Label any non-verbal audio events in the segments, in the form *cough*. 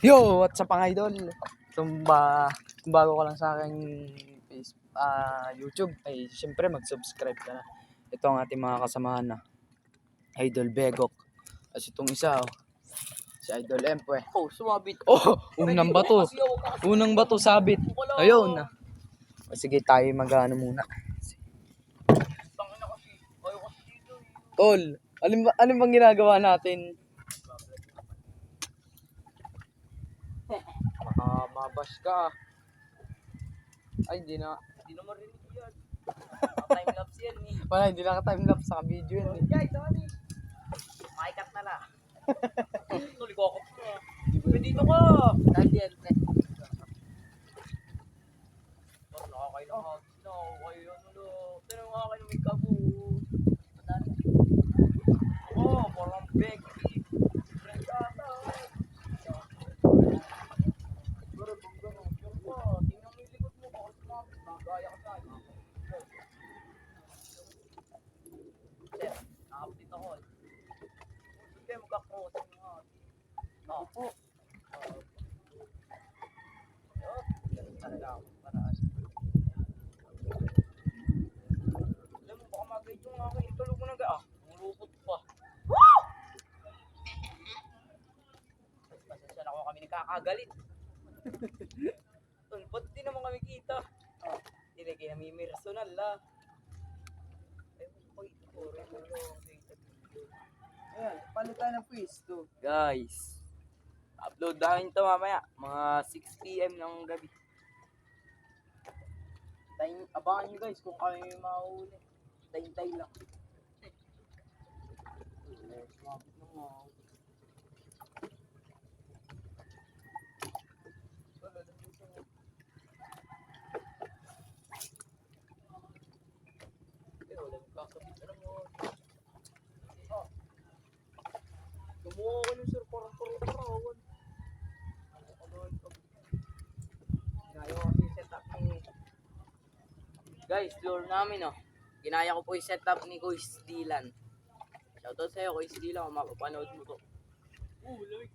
Yo, what's up mga idol? Kung, ba, kung bago ka lang sa aking face, ah, YouTube, ay siyempre mag-subscribe ka na. Ito ang ating mga kasamahan na. Idol Begok. As itong isa, oh. si Idol Empwe. Oh, sumabit. *laughs* Oh, unang bato. Unang bato sabit. Ayun na. O, sige, tayo mag-ano muna. Tol, alin, ba, alin bang ginagawa natin? Baka mabash ka. Ay, hindi na. Hindi naman rin yan. *laughs* Time lapse yan eh. Wala, hindi na ka-timelapse sa video yun eh. Guys, sorry. Makikat na lang. *laughs* Tuloy ko ako. Pwede dito ka. Dahil yan. Parang nakakailang hagis na. Kayo ano na. Pero nakakailang may kabo. Madali. Oo, parang big. Friend ata. Pero kung gano'n, yung pa, tingnan mo yung likod mo. Baka sumabit. Nagaya ka sa akin. Sir, nakapit ako eh. Hindi kayo magka-cross ang mga Ako po. Yup, ganun talaga ako. Paraan. Alam mo, baka mag-guide yung akin. Tulog mo na ga. Ah, mulupot pa. Woo! Pasensya na ako kami nagkakagalit. *laughs* Tol, ba't di naman kami kita? Ah, hindi mo yung data video. Ayan, paano tayo ng pwesto? Guys, upload namin ito mamaya, mga 6pm ng gabi. Time, abangan nyo guys kung kami mahuli. Tayin-tay lang. Alam mo, ah, Gumawa ko ng sir, parang parang parawan. Ano ka doon? Ginaya ko kasi yung setup ni... Guys, lure namin oh. Ginaya ko po yung setup ni Kuya Dylan. Shoutout sa'yo, Kuya Dylan, kung mapapanood mo to. Oo, lamig.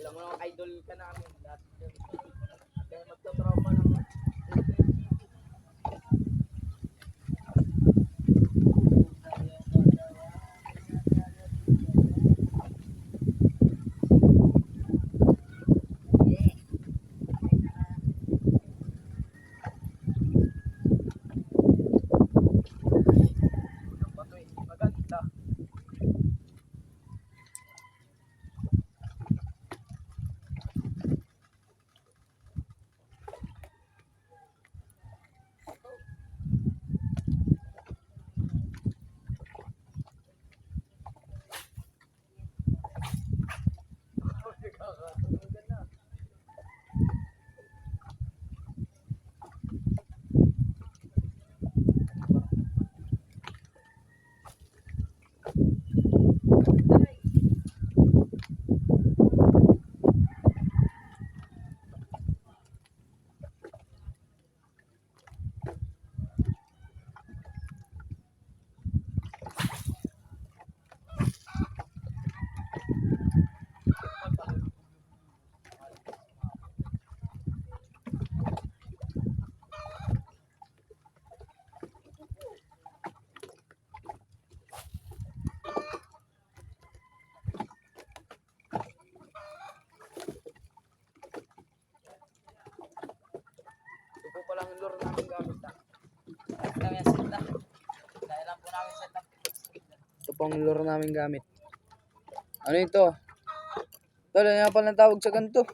Alam mo naman, idol ka namin. Lahat po palang yung lure namin gamit na. Ito lang yung setup. Dahil lang po namin setup. Ito pang lure namin gamit. Ano ito? Tol, ano nga palang tawag sa ganito?